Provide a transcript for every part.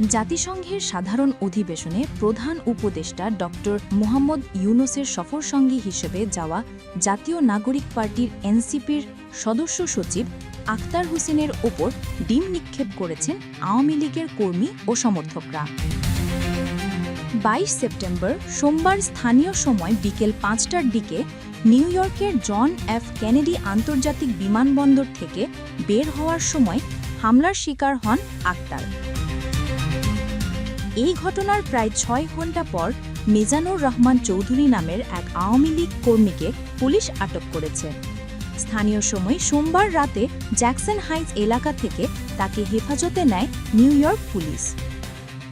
জাতিসংঘের সাধারণ অধিবেশনে প্রধান উপদেষ্টা ডক্টর মোহাম্মদ ইউনুসের সফরসঙ্গী হিসেবে যাওয়া জাতীয় নাগরিক পার্টির এনসিপির সদস্য সচিব আক্তার হোসেনের ওপর ডিম নিক্ষেপ করেছেন আওয়ামী লীগের কর্মী ও সমর্থকরা। বাইশ সেপ্টেম্বর সোমবার স্থানীয় সময় বিকেল পাঁচটার দিকে নিউ ইয়র্কের জন এফ কেনেডি আন্তর্জাতিক বিমানবন্দর থেকে বের হওয়ার সময় হামলার শিকার হন আক্তার এই ঘটনার প্রায় ছয় ঘণ্টা পর মিজানুর রহমান চৌধুরী নামের এক আওয়ামী লীগ কর্মীকে পুলিশ আটক করেছে। স্থানীয় সময় সোমবার রাতে জ্যাকসন হাইটস এলাকা থেকে তাকে হেফাজতে নেয় নিউ ইয়র্ক পুলিশ।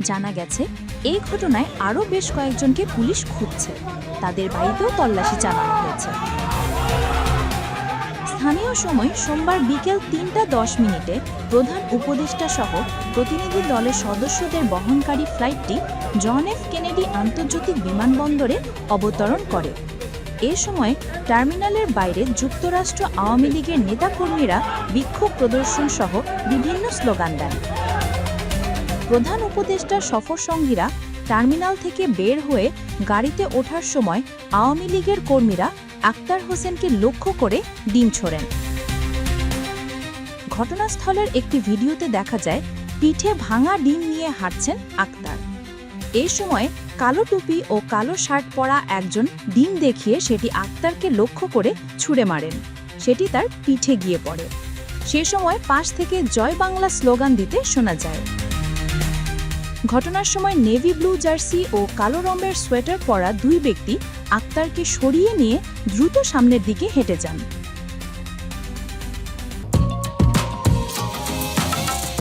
জানা গেছে, এই ঘটনায় আরও বেশ কয়েকজনকে পুলিশ খুঁজছে। তাদের বাড়িতেও তল্লাশি চালানো হয়েছে। সময় সোমবার বিকেল তিনটা দশ মিনিটে প্রধান উপদেষ্টা সহ প্রতিনিধি দলের সদস্যদের বহনকারী ফ্লাইটটি জন এফ কেনেডি আন্তর্জাতিক বিমানবন্দরে অবতরণ করে। এ সময় টার্মিনালের বাইরে যুক্তরাষ্ট্র আওয়ামী লীগের নেতাকর্মীরা বিক্ষোভ প্রদর্শন সহ বিভিন্ন স্লোগান দেন। প্রধান উপদেষ্টা সফর সঙ্গীরা টার্মিনাল থেকে বের হয়ে গাড়িতে ওঠার সময় আওয়ামী লীগের কর্মীরা আক্তার হোসেনকে লক্ষ্য করে ডিম ছোড়েন। ঘটনাস্থলের একটি ভিডিওতে দেখা যায়, পিঠে ভাঙা ডিম নিয়ে হাঁটছেন আক্তার। এই সময় কালো টুপি ও কালো শার্ট পরা একজন ডিম দেখিয়ে সেটি আক্তারকে লক্ষ্য করে ছুঁড়ে মারেন। সেটি তার পিঠে গিয়ে পড়ে। সে সময় পাশ থেকে জয় বাংলা স্লোগান দিতে শোনা যায়। ঘটনার সময় নেভি ব্লু জার্সি ও কালো রঙের সোয়েটার পরা দুই ব্যক্তি আক্তারকে সরিয়ে নিয়ে দ্রুত সামনের দিকে হেঁটে যান।